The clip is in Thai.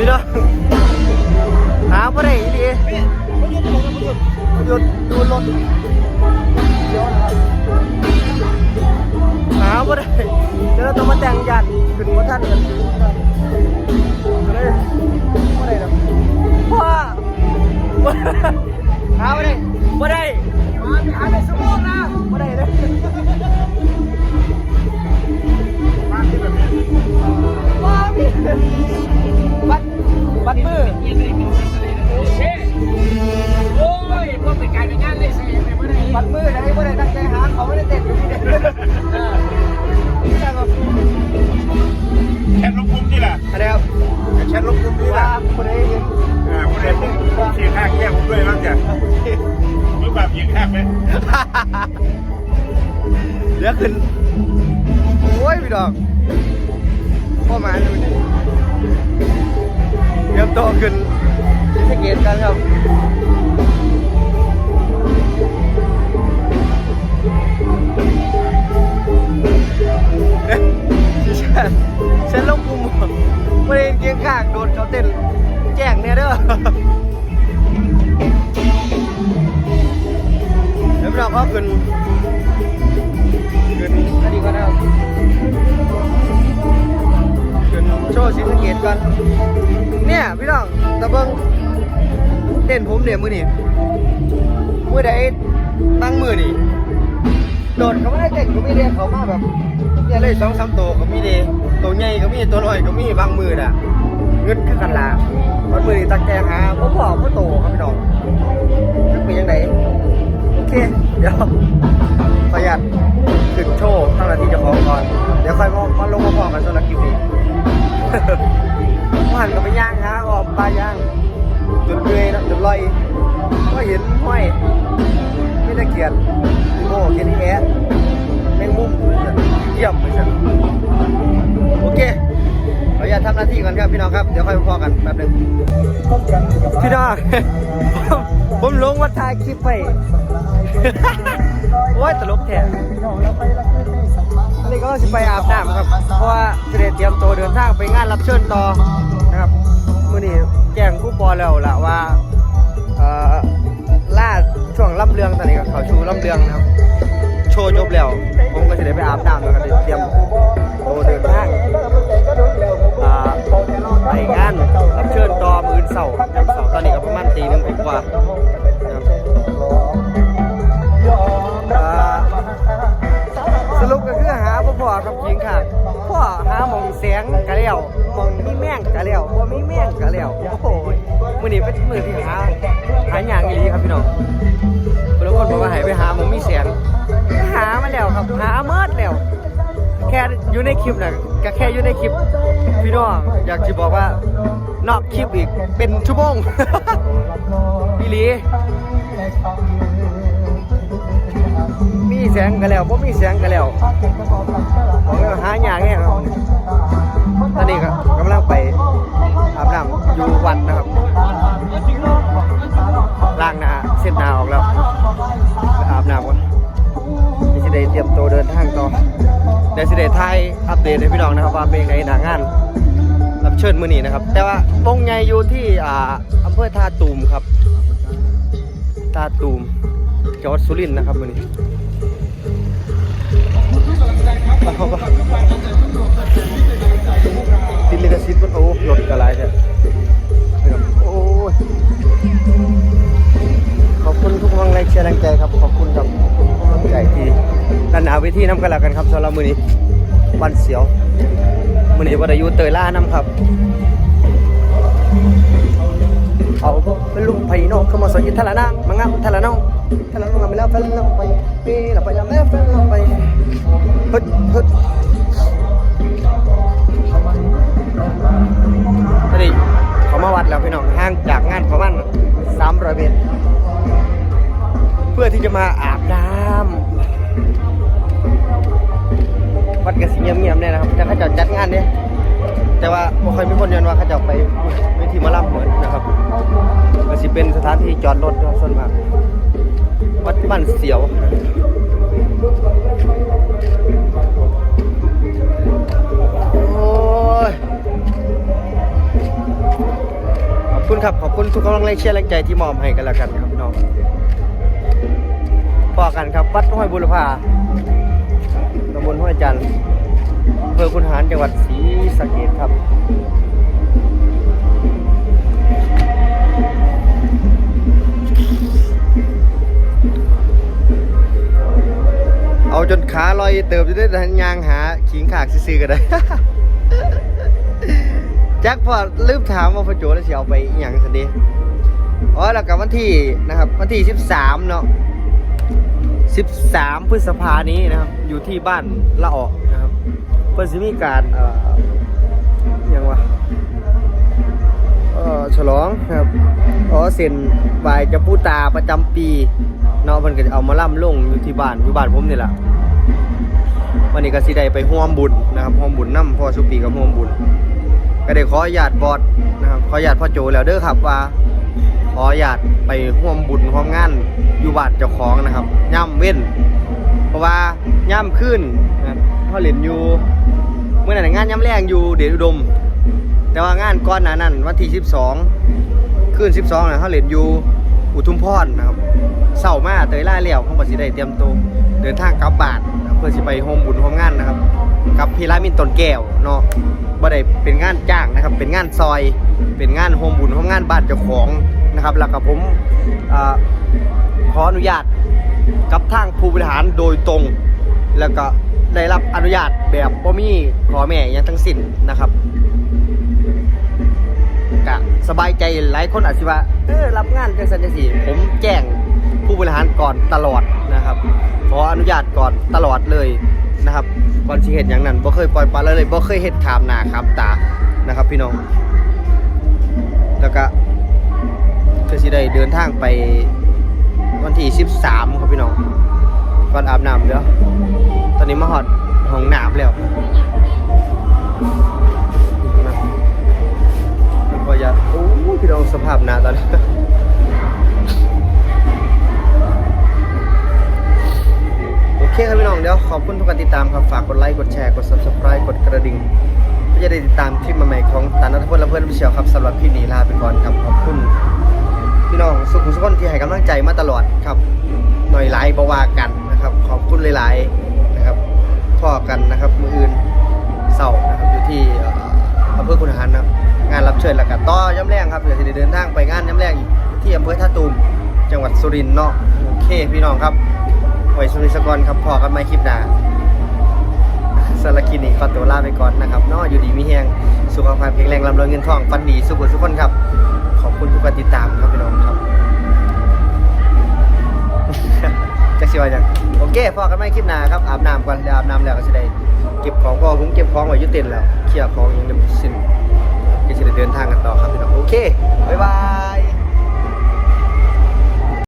พี่น้องหาบ่ได้อีหลีหยุดดูรถหาบ่ได้เดี๋ยวเราต้องมาแต่งยันขึ้นบ่ทันกัน เดี๋ยวขึ้น โอ้ยพี่ดอกพ่อมาดูนี่เตรียมตัวขึ้นที่สเกตกันครับเอ๊ะฉันฉันลงกลุ่มไม่ได้เกียงข้างโดนเขาเต้นแจ้งเนี่ยเด้อ เต้นผมเนี่ยมือนี่มือใดตั้งมือนี่โดดเขาไม่ได้เต้นเขาไม่ได้เขามาแบบเนี่ยเลยสองสามตัวเขามีเดตัวใหญ่ก็มีตัวน้อยก็มีบางมือน่ะเงึดขึ้นกันละวันมือนี่ตั้งใจหาพ่อกว่าโตครับพี่น้อง นห้อยไม่ตะเกียนโอ้เกียนแอะแมงมุมเยี่ยมไปสักโอเคขออนุญาตทำหน้าที่ก่อนครับพี่น้องครับ เดี๋ยวค่อยพอกันแป๊บหนึงพี่น้องผมผมลงว่าถ่ายคลิปไปโอ้ยตลกแท้อันนี้ก็จะไปอาบน้ำครับ เพราะว่าจะได้เตรียมตัวเดินทางไปงานรับเชิญต่อนะครับมื่อนี้แจ้งผู้ปอแล้วล่ะว่า เอ่อ ล่าช่วงล่ำเรืองตอนนี้ก็เขาชูล่ำเรืองนะครับ โชว์จบแล้ว ผมก็จะได้ไปอาบน้ำแล้วก็เตรียมตัวเดินทางไปงานรับเชิญต่อมือเสาร์เสาร์ตอนนี้ก็ประมาณตีหนึ่งกว่าสรุปก็คือหาพ่อพ่อกับหญิงค่ะพ่อหาหมองแสงกะแล้วหมองมีแม่งกะแล้วบ่มีแม่งกะแล้วโอ้โหมื้อนี้เป็นมื้อที่หา หาหยังอีหลีครับพี่น้องบางคนบอกว่าให้ไปหาหมอมีแสงหามาแล้วครับ หาเมิดแล้ว แค่อยู่ในคลิปน่ะก็แค่อยู่ในคลิป พี่น้องอยากจะบอกว่านอกคลิปอีกเป็นชั่วโมงพี่หลีมีแสงกันแล้วบ่มีแสงกันแล้วบอกเลยว่าหายากแน่ครับตอนนี้ก็กำลังไปอาบน้ำอยู่วัดนะครับ ล้างหน้าเส้นหน้าออกแล้วไปอาบน้ำก่อนเดี๋ยวสิได้เตรียมตัวเดินทางต่อเดี๋ยวสิได้ถ่ายอัปเดตให้พี่น้องนะครับว่าเป็นไงหนางาน รับเชิญมื้อนี้นะครับ แต่ว่าวงใหญ่อยู่ที่อ่าอำเภอท่าตูมครับท่าตูมจังหวัดสุรินทร์นะครับมื้อนี้เอาปะติดลิขสิทธิ์มันโอ้หลดกระไรใช่ครับโอ้ย คุณทุกกำลังแรงเชียร์แรงใจครับ ขอบคุณครับทุกกำลังใจที่ด้านหนาเวทีน้ำกันแล้วกันครับสำหรับมือนี้วันเสียวมือนี้วัดอายุเตยล่าน้ำครับ เอาเป็นลูกไผ่นอกเขามาสอยทะละนางมางามทะละน้องทะละน้องมาแล้วทะลน้องไปปีละไปแล้วแล้วแฟนเราไปฮึดฮึด ที่จะมาอาบน้ำวัดกระสีเงียบๆเนี่ยนะครับแต่เขาจะจัดงานเนี่ยแต่ว่าบ่ค่อยมีคนเดินว่าเขาจะไปเวทีหมาล่ำเหมือนนะครับก็สิเป็นสถานที่จอดรถส่วนมากวัดบ้านเสียวโอ้ยคุณครับขอบคุณทุกกำลังแรงเชียร์แรงใจที่มอบให้กันแล้วกันครับ องพอกันครับ วัดห้วยบุรพาตำบลห้วยจันทร์อำเภอคุณหารจังหวัดศรีสะเกษครับเอาจนขาลอยเติบจะได้ทันยางหาขิงขากซื้อกันได้แจ็คพอตลืมถามว่าพระโจแล้วสิเอาไปอย่างสันดีอ๋อแล้วกับวันที่นะครับ วันที่ 13 เนาะ 13 พฤษภานี้นะครับ อยู่ที่บ้านละออกนะครับเพื่อสิมีการเอ่ออย่างวะเอ่อฉลองนะครับอ๋อเซ็นบายจะพูตาประจำปีเนาะเพิ่นก็จะเอามาล่ำลงอยู่ที่บ้านอยู่บ้านผมนี่แหละวันนี้ก็สิได้ไปร่วมบุญนะครับร่วมบุญน้ำพ่อสุปีกับร่วมบุญ ก็ได้ขออนุญาตบอดนะครับขออนุญาตพ่อโจแล้วเด้อครับว่า ออนุญาตไปร่วมบุญร่วมงานอยู่บ้านเจ้าของนะครับย่ำเว้น เพราะว่าย่ำขึ้นนะครับพ่อเหรียญอยู่เมื่อไหร่งานย่ำแรงอยู่เดชอุดม แต่ว่างานก่อนหน้านั้นวันที่ 12ขึ้น 12นะเขาเหรียญอยู่อุทุมพรนะครับเศร้ามากเตยล่าเลี้ยวเขาบอกสิได้เตรียมตัวเดินทางกลับบ้านเพื่อสิไปโฮมบุญโฮมงานนะครับ กับพีระมินตนแก้วเนาะบ่ได้เป็นงานจ้างนะครับ เป็นงานซอย เป็นงานโฮมบุญโฮมงานบ้านเจ้าของนะครับแล้วก็ผมอขออนุญาตกับทางผู้บริหารโดยตรง แล้วก็ได้รับอนุญาตแบบบ่มีขอแม่ยังทั้งสิ้นนะครับกะสบายใจหลายคนอาจจะว่าเออรับงานจังสันจังสีผมแจ้งผู้บริหารก่อนตลอดนะครับ ขออนุญาตก่อนตลอดเลยนะครับก่อนสิเห็นอย่างนั้นบ่เคยปล่อยปละละเลยบ่เคยเฮ็ดขามหน้าขามตานะครับ พี่น้อง แล้วก็ก็สิได้เดินทางไปวันที่ 13 ครับพี่น้องก่อนอาบน้ำเด้อตอนนี้มาฮอดห้องน้ำแล้วมันก็จะโอ้ยพี่น้องสภาพหนาตอนนี้โอเคครับพี่น้องเดี๋ยวขอบคุณทุกการติดตามครับ ฝากกดไลค์ กดแชร์ กด subscribe กดกระดิ่ง จะได้ติดตามคลิปใหม่ๆของตานัทพลและเพื่อนผู้เชียวครับสำหรับพี่นีลาไปก่อนครับขอบคุณ พี่น้องสุขุมสุขคนที่ให้กำลังใจมาตลอดครับ หน่อยหลายบวากันนะครับ ขอบคุณหลายๆนะครับพ่อกันนะครับมืออื่นเศร้านะครับอยู่ที่อำเภอคุณหารนะครับงานรับเชิญแล้วก็ต่อย่ำแรงครับเดี๋ยวจะเดินทางไปงานย่ำแรงอีกที่อำเภอท่าตูมจังหวัดสุรินทร์เนาะโอเคพี่น้องครับไว้สุริสกรครับพอกันไม่คลิปหน้า สารบคลินิกขอตัวลาไปก่อนนะครับเนาะอยู่ดีมีแหงสุขภาพแข็งแรงร่ำรวยเงินทองฟันดีสุขสุขคนครับ ขอบคุณทุกการติดตามครับพี่น้องครับจะสิว่าจังโอเคพอกันไม่คลิปหน้าครับอาบน้ำก่อนเดี๋ยวอาบน้ำแล้วก็จะได้เก็บของพอผมเก็บของไว้ยุตินแล้วเคลียร์ของยังเต็มสิ้นก็จะได้เดินทางกันต่อครับพี่น้องโอเคบ๊ายบาย